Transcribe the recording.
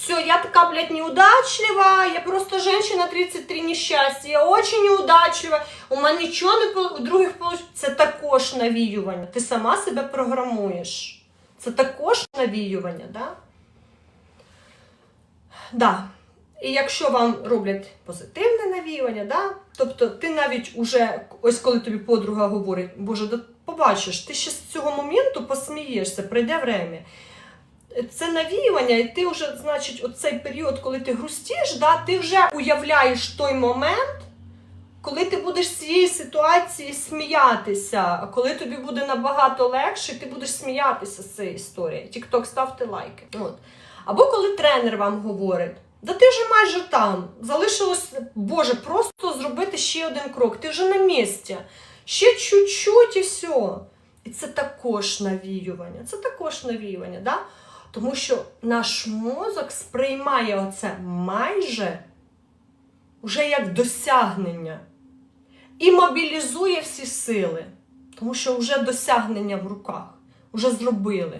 Все, я така, блядь, неудачлива, я просто женщина 33 нещастя, я очень неудачлива, у мене нічого не у других получ... Це також навіювання. Ти сама себе програмуєш. Це також навіювання, да? Да. І якщо вам роблять позитивне навіювання, да? тобто ти навіть уже, ось коли тобі подруга говорить, Боже, побачиш, ти ще з цього моменту посмієшся, прийде время. Це навіювання, і ти вже, значить, оцей період, коли ти грустиш, да, ти вже уявляєш той момент, коли ти будеш з цієї ситуації сміятися, коли тобі буде набагато легше, ти будеш сміятися з цієї історії. Тікток, ставте лайки. От. Або коли тренер вам говорить, да ти вже майже там, залишилось, Боже, просто зробити ще один крок, ти вже на місці, ще чуть-чуть і все. І це також навіювання. Це також навіювання, да? Тому що наш мозок сприймає оце майже вже як досягнення і мобілізує всі сили, тому що вже досягнення в руках, вже зробили.